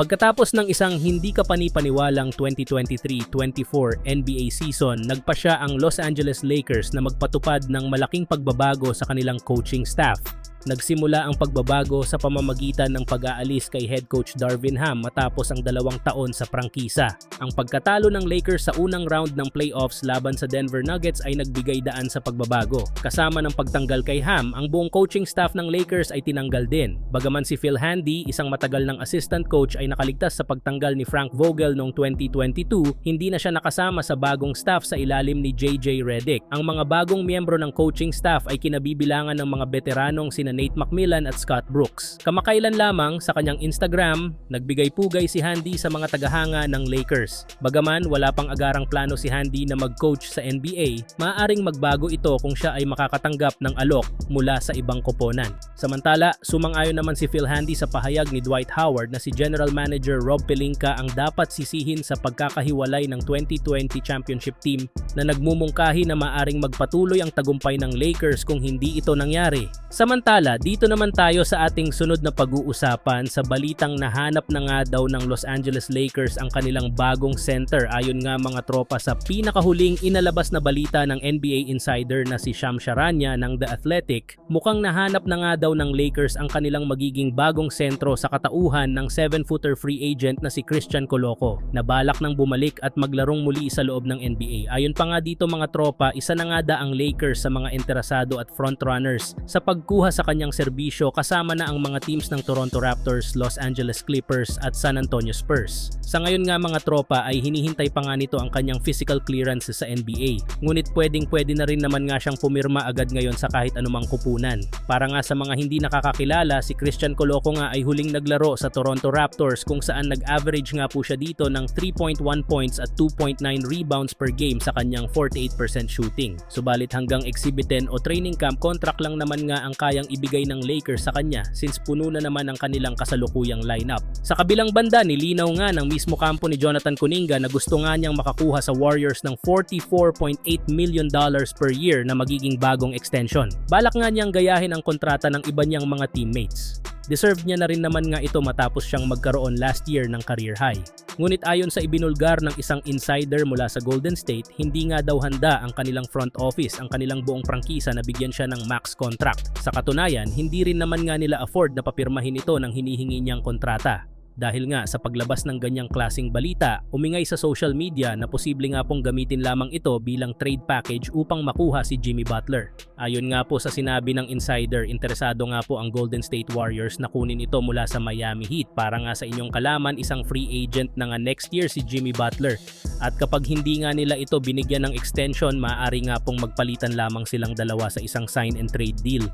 Pagkatapos ng isang hindi kapanipaniwalang 2023-24 NBA season, nagpa siya ang Los Angeles Lakers na magpatupad ng malaking pagbabago sa kanilang coaching staff. Nagsimula ang pagbabago sa pamamagitan ng pag-aalis kay head coach Darvin Ham matapos ang dalawang taon sa prangkisa. Ang pagkatalo ng Lakers sa unang round ng playoffs laban sa Denver Nuggets ay nagbigay daan sa pagbabago. Kasama ng pagtanggal kay Ham, ang buong coaching staff ng Lakers ay tinanggal din. Bagaman si Phil Handy, isang matagal ng assistant coach ay nakaligtas sa pagtanggal ni Frank Vogel noong 2022, hindi na siya nakasama sa bagong staff sa ilalim ni JJ Redick. Ang mga bagong miyembro ng coaching staff ay kinabibilangan ng mga veteranong sina Nate McMillan at Scott Brooks. Kamakailan lamang sa kanyang Instagram, nagbigay pugay si Handy sa mga tagahanga ng Lakers. Bagaman wala pang agarang plano si Handy na mag-coach sa NBA, maaaring magbago ito kung siya ay makakatanggap ng alok mula sa ibang koponan. Samantala, sumang-ayon naman si Phil Handy sa pahayag ni Dwight Howard na si General Manager Rob Pelinka ang dapat sisihin sa pagkakahiwalay ng 2020 championship team na nagmumungkahi na maaring magpatuloy ang tagumpay ng Lakers kung hindi ito nangyari. Samantala, dito naman tayo sa ating sunod na pag-uusapan sa balitang nahanap na nga daw ng Los Angeles Lakers ang kanilang bagong center ayon nga mga tropa sa pinakahuling inalabas na balita ng NBA insider na si Sham Charania ng The Athletic. Mukhang nahanap na nga daw ng Lakers ang kanilang magiging bagong sentro sa katauhan ng 7-footer free agent na si Christian Coloco na balak nang bumalik at maglarong muli sa loob ng NBA. Ayon pa nga dito mga tropa, isa na nga da ang Lakers sa mga interesado at frontrunners sa pagkuha sa kanyang serbisyo kasama na ang mga teams ng Toronto Raptors, Los Angeles Clippers at San Antonio Spurs. Sa ngayon nga mga tropa ay hinihintay pa nga nito ang kanyang physical clearance sa NBA. Ngunit pwedeng pwede na rin naman nga siyang pumirma agad ngayon sa kahit anumang kupunan. Para nga sa mga hindi nakakakilala, si Christian Coloco nga ay huling naglaro sa Toronto Raptors kung saan nag-average nga po siya dito ng 3.1 points at 2.9 rebounds per game sa kanyang 48% shooting. Subalit hanggang exhibit 10 o training camp contract lang naman nga ang kayang ibigay ng Lakers sa kanya since puno na naman ang kanilang kasalukuyang lineup. Sa kabilang banda, nilinaw nga ng mismo kampo ni Jonathan Kuninga na gusto nga niyang makakuha sa Warriors ng 44.8 million dollars per year na magiging bagong extension. Balak nga niyang gayahin ang kontrata ng iba niyang mga teammates. Deserve niya na rin naman nga ito matapos siyang magkaroon last year ng career high. Ngunit ayon sa ibinulgar ng isang insider mula sa Golden State, hindi nga daw handa ang kanilang front office, ang kanilang buong prangkisa na bigyan siya ng max contract. Sa katunayan, hindi rin naman nga nila afford na papirmahin ito ng hinihingi niyang kontrata. Dahil nga sa paglabas ng ganyang klasing balita, umingay sa social media na posible nga pong gamitin lamang ito bilang trade package upang makuha si Jimmy Butler. Ayon nga po sa sinabi ng insider, interesado nga po ang Golden State Warriors na kunin ito mula sa Miami Heat para nga sa inyong kalaman isang free agent na nga next year si Jimmy Butler. At kapag hindi nga nila ito binigyan ng extension, maaari nga pong magpalitan lamang silang dalawa sa isang sign and trade deal.